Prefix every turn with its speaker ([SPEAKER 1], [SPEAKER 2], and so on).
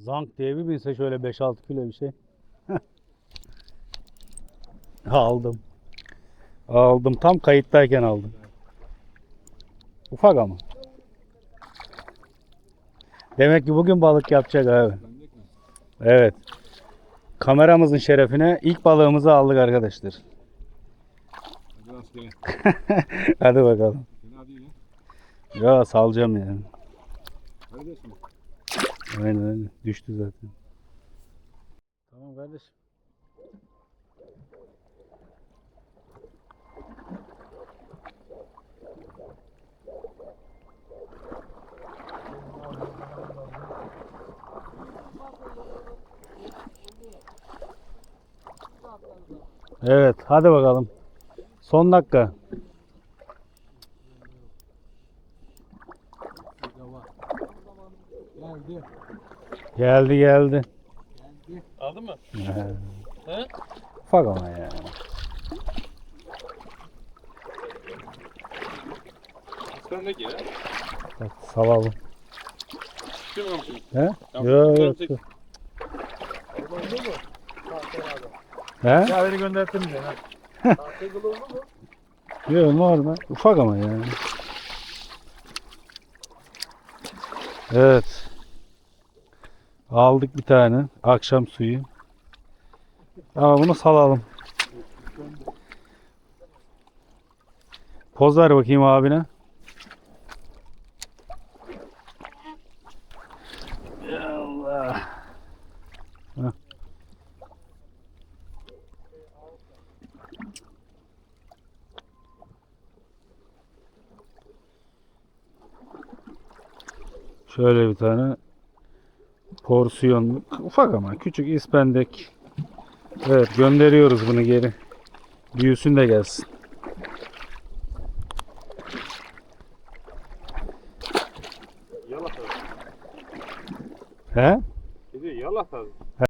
[SPEAKER 1] Zank diye bir binse şöyle 5-6 kilo bir şey. aldım. Aldım. Tam kayıttayken aldım. Ufak ama. Demek ki bugün balık yapacak abi. Evet. Kameramızın şerefine ilk balığımızı aldık arkadaşlar.
[SPEAKER 2] Hadi
[SPEAKER 1] bakalım. Ya salacağım yani.
[SPEAKER 2] Kardeş
[SPEAKER 1] Aynen öyle. Düştü zaten. Tamam kardeşim. Evet, hadi bakalım. Son dakika.
[SPEAKER 2] Geldi.
[SPEAKER 1] Geldi geldi.
[SPEAKER 2] Geldi.
[SPEAKER 3] Aldın mı?
[SPEAKER 1] He.
[SPEAKER 3] He?
[SPEAKER 1] Ufak ama ya.
[SPEAKER 3] Aslandaki ya.
[SPEAKER 1] Bak salalım.
[SPEAKER 3] Kim almışsın?
[SPEAKER 1] He?
[SPEAKER 3] Tamam,
[SPEAKER 1] Yok
[SPEAKER 3] sen
[SPEAKER 1] yok.
[SPEAKER 3] çek.
[SPEAKER 1] yok. He?
[SPEAKER 2] Ya beni gönderttin mi ha?
[SPEAKER 1] Yok normal. Ufak ama yani. Evet. Aldık bir tane. Akşam suyu. Ama bunu salalım. Poz ver bakayım abine. Allah. Heh. Şöyle bir tane porsiyon ufak ama küçük ispendek. Evet gönderiyoruz bunu geri. Büyüsün de gelsin.
[SPEAKER 3] Yallah tabii.
[SPEAKER 1] He?
[SPEAKER 3] Tabii.